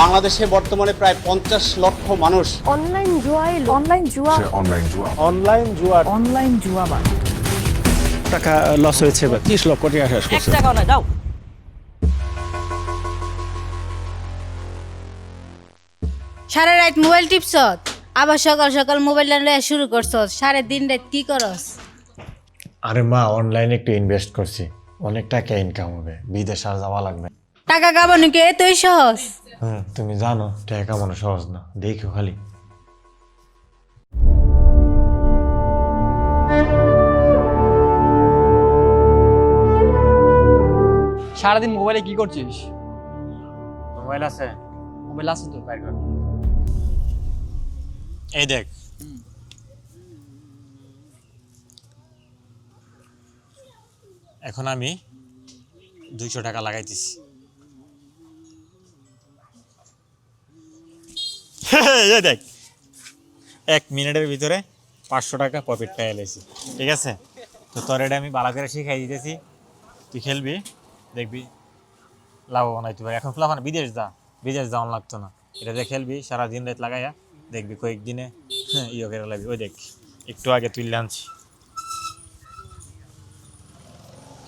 বাংলাদেশে বর্তমানে প্রায় পঞ্চাশ লক্ষ মানুষ। অনলাইন জুয়ায় অনলাইন জুয়া অনলাইন জুয়া। অনলাইন জুয়া অনলাইন জুয়াবাজ টাকা লস হয়েছে বা ত্রিশ লক্ষ টাকা শেষ করছে। সারা রাত মোবাইল টিপস আবার সকাল সকাল মোবাইল লইয়া শুরু করছ সাড়ে দিন রাত কি করস? আরে মা অনলাইনে একটু ইনভেস্ট করছি। অনেক টাকা ইনকাম হবে বিদেশ আর যাওয়া লাগবে টাকা কামানো কি এতই সহজ? হুম তুমি জানো টাকা কামানো সহজ না। দেখো খালি। সারাদিন মোবাইলে কি করছিস? মোবাইল আছে। মোবাইল আছে তো? বাইর। কর এই দেখ। এখন আমি দুইশো টাকা লাগাইতেছি। দেখ। এক মিনিটের ভিতরে পাঁচশো টাকা প্রফিট পেয়ে এলেছি ঠিক আছে? তো তোর এটা আমি বালা করে শিখাই দিতেছি। তুই খেলবি, দেখবি লাভবান হইতে পারে। এখন খোলা বিদেশ যা। বিদেশ যাওয়ান লাগতো না। এটা দিয়ে খেলবি, সারা দিন রাত লাগাইয়া দেখবি কয়েকদিনে ইয়ে করে লাগবি ওই দেখ, একটু আগে তুই আনছি।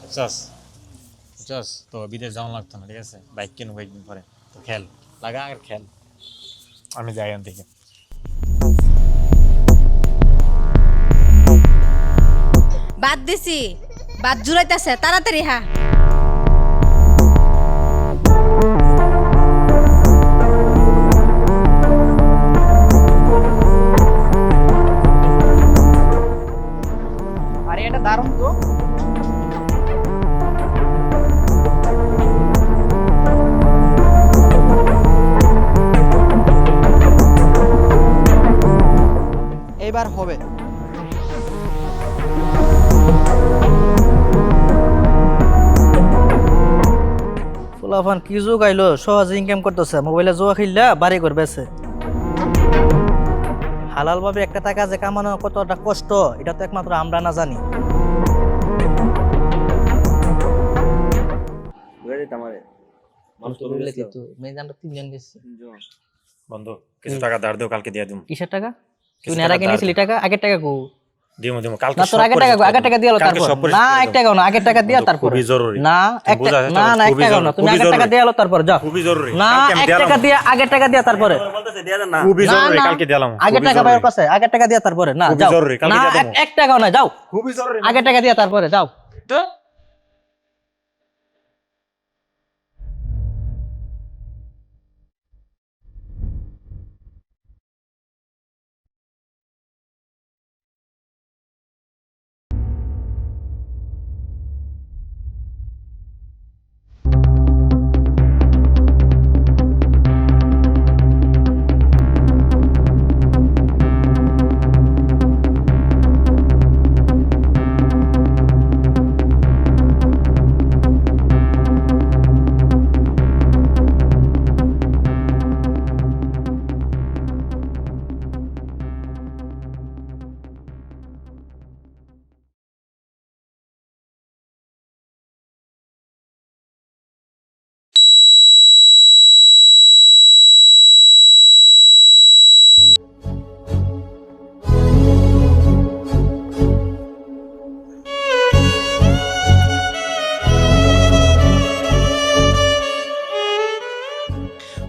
বুঝছস? বুঝছস? তো বিদেশ যাওয়ান লাগতো না, ঠিক আছে? বাইক কিনবো কয়েকদিন পরে। তো খেল, লাগা আর খেল। আমি যাই আন বাদ দিছি বাদ জুড়াইতেছে তাড়াতাড়ি হা। আরে এটা দারুণ তো। এবার হবে। ফুলাফান কি যুগ আইলো? সহজে ইনকাম করতেছে। মোবাইলে জুয়া খেললা বাড়ি করবেছে হালাল ভাবে একটা টাকা যে কামানো কতটা কষ্ট এটা তো একমাত্র আমরা না জানি। তিনজন গেছে। বন্ধু কিছু টাকা ধার দেও কালকে দিয়ে দিম। কিসের টাকা? তুই আগে টাকা আগের টাকা কো দিমো দিমো কালকে তোর আগের টাকা আগের টাকা দিয়ে তারপর। না এক দেব। না আগের টাকা দিয়া তারপর খুবই জরুরি। না এক না না, না এক না তুমি আগের টাকা জরুরি। দিয়ে আলো তারপর যাও খুবই জরুরি। না এক টাকা দিয়ে আগের টাকা দিয়া তারপরে। খুবই জরুরি কালকে দিলাম আগের টাকা। কাছে আগের টাকা দিয়া তারপরে। না খুবই যাও। জরুরি, কালকে না এক- টাকাও না যাও। খুবই জরুরি। আগের টাকা দিয়া তারপরে যাও।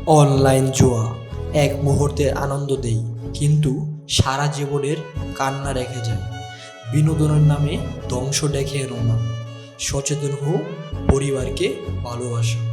অনলাইন জোয়া। এক মুহূর্তের আনন্দ দেই, কিন্তু সারা জীবনের কান্না রেখে যায় বিনোদনের নামে ধ্বংস এনো না। সচেতন হোক পরিবারকে ভালোবাসো।